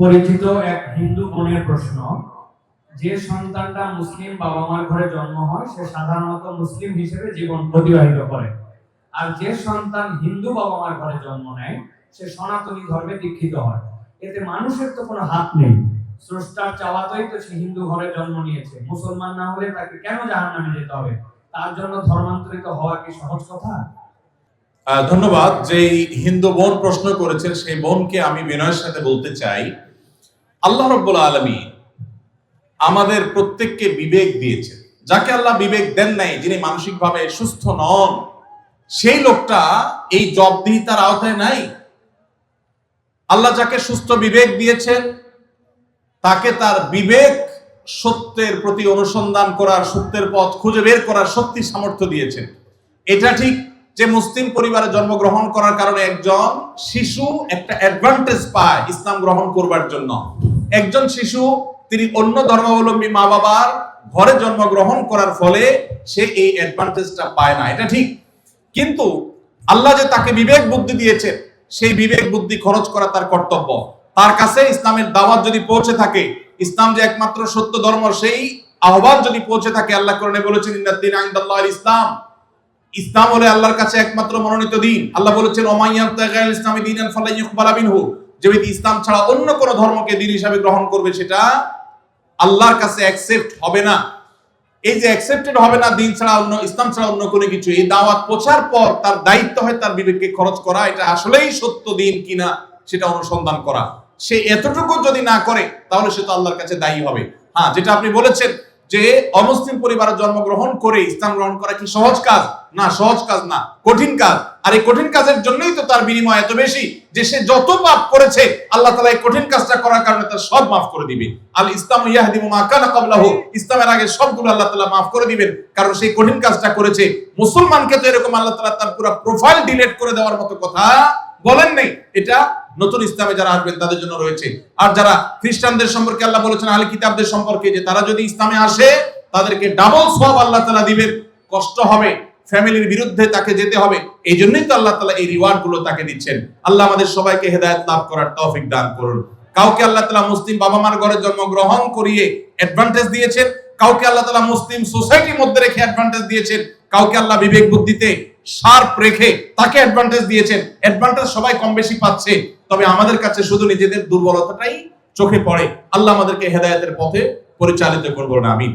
পরিচিত এক হিন্দু বোনের প্রশ্ন, যে সন্তানটা মুসলিম বাবা মার ঘরে জন্ম হয়, সে সাধারণত মুসলিম হিসেবে জীবন অতিবাহিত করে। আর যে সন্তান হিন্দু বাবা মার ঘরে জন্ম নেয়, সে সনাতনী ধর্মে দীক্ষিত হয়। এতে মানুষের তো কোনো হাত নেই। স্রষ্টার চাওয়াতেই তো সে হিন্দু ঘরে জন্ম নিয়েছে। মুসলমান না হলে তাকে কেন জাহান্নামে যেতে হবে? তার জন্য ধর্মান্তরিত হওয়া কি সহজ কথা? ধন্যবাদ। যে হিন্দু বোন প্রশ্ন করেছেন, সেই বোনকে আমি বিনয়ের সাথে বলতে চাই। আল্লাহ রব্বুল আলমী আমাদের প্রত্যেককে বিবেক দিয়েছেন। যাকে আল্লাহ বিবেক দেন নাই, যিনি মানসিকভাবে সুস্থ নন, সেই লোকটা এই জবদিহিতার আওতায় নাই। আল্লাহ যাকে সুস্থ বিবেক দিয়েছেন, তাকে তার বিবেক সত্যের প্রতি অনুসন্ধান করার, সত্যের পথ খুঁজে বের করার শক্তি, সামর্থ্য দিয়েছেন। এটা ঠিক যে মুসলিম পরিবারে জন্মগ্রহণ করার কারণে একজন শিশু একটা অ্যাডভান্টেজ পায় ইসলাম গ্রহণ করবার জন্য। একজন শিশু, তিনি অন্য ধর্মাবলম্বী মা বাবার ঘরে জন্মগ্রহণ করার ফলে সে এই অ্যাডভান্টেজটা পায় না, এটা ঠিক। কিন্তু আল্লাহ যে তাকে বিবেক বুদ্ধি দিয়েছেন, সেই বিবেক বুদ্ধি খরচ করা তার কর্তব্য। তার কাছে ইসলামের দাওয়াত যদি পৌঁছে থাকে, ইসলাম যে একমাত্র সত্য ধর্ম, সেই আহ্বান যদি পৌঁছে থাকে, আল্লাহ কোরআনে বলেছেন ইন্নাদ্দিন আইন্দাল্লাহিল ইসলাম। ইসলাম হলে আল্লাহর কাছে একমাত্র মনোনীত দিন। আল্লাহ বলেছেন ওমাইয়াবতাগাল ইসলামী দিনান ফালাই ইকবালা মিনহু। যে ব্যক্তি ইসলাম ছাড়া অন্য কোন ধর্মকে দিন হিসাবে গ্রহণ করবে সেটা আল্লাহর কাছে অ্যাকসেপ্ট হবে না। এই যে অ্যাকসেপ্টেড হবে না, দিন ছাড়া অন্য, ইসলাম ছাড়া অন্য কোনো কিছু, এই দাওয়াত পৌঁছার পর তার দায়িত্ব হয় তার বিবেককে খরচ করা, এটা আসলেই সত্য দিন কিনা সেটা অনুসন্ধান করা। সে এতটুকু যদি না করে, তাহলে সে তো আল্লাহর কাছে দায়ী হবে। হ্যাঁ যেটা আপনি বলেছেন যে অমুসলিম পরিবারে জন্মগ্রহণ করে ইসলাম গ্রহণ করা কি সহজ কাজ? না, সহজ কাজ না, কঠিন কাজ। আর এই কঠিন কাজের জন্যই তো তার বিনিময় এত বেশি যে সে যত পাপ করেছে, আল্লাহ তালা এই কঠিন কাজটা করার কারণে তার সব মাফ করে দিবে। আল ইসলাম ইয়াহদিমু মা কানা ক্বাবলাহু। ইসলামের আগে সবগুলো আল্লাহ তাআলা মাফ করে দিবেন, কারণ সেই কঠিন কাজটা করেছে। মুসলমানকে তো এরকম আল্লাহ তাআলা তার পুরো প্রোফাইল ডিলিট করে দেওয়ার মতো কথা বলেন নেই। এটা নতুন ইসলামে যারা আসবেন, তাদের জন্য রয়েছে। আর যারা খ্রিস্টানদের সম্পর্কে আল্লাহ বলেছেন, আহলে কিতাবদের সম্পর্কে, যে তারা যদি ইসলামে আসে, তাদেরকে ডাবল সব আল্লাহ তাআলা দিবেন। কষ্ট হবে। ফ্যামিলির বিরুদ্ধে তাকে যেতে হবে। এই জন্যই তো আল্লাহ তালা এই রিওয়ার্ডগুলো তাকে দিচ্ছেন। আল্লাহ আমাদের সবাইকে হেদায়েত লাভ করার তৌফিক দান করুন। কাউকে আল্লাহ তালা মুসলিম বাবা মার ঘরে জন্মগ্রহণ করিয়ে অ্যাডভান্টেজ দিয়েছেন, কাউকে আল্লাহ তালা মুসলিম সোসাইটির মধ্যে রেখে অ্যাডভান্টেজ দিয়েছেন, কাউকে আল্লাহ বিবেক বুদ্ধিতে শার্প রেখে তাকে অ্যাডভান্টেজ দিয়েছেন। অ্যাডভান্টেজ সবাই কম বেশি পাচ্ছে, তবে আমাদের কাছে শুধু নিজেদের দুর্বলতাটাই চোখে পড়ে। আল্লাহ আমাদেরকে হেদায়তের পথে পরিচালিত করব না আমি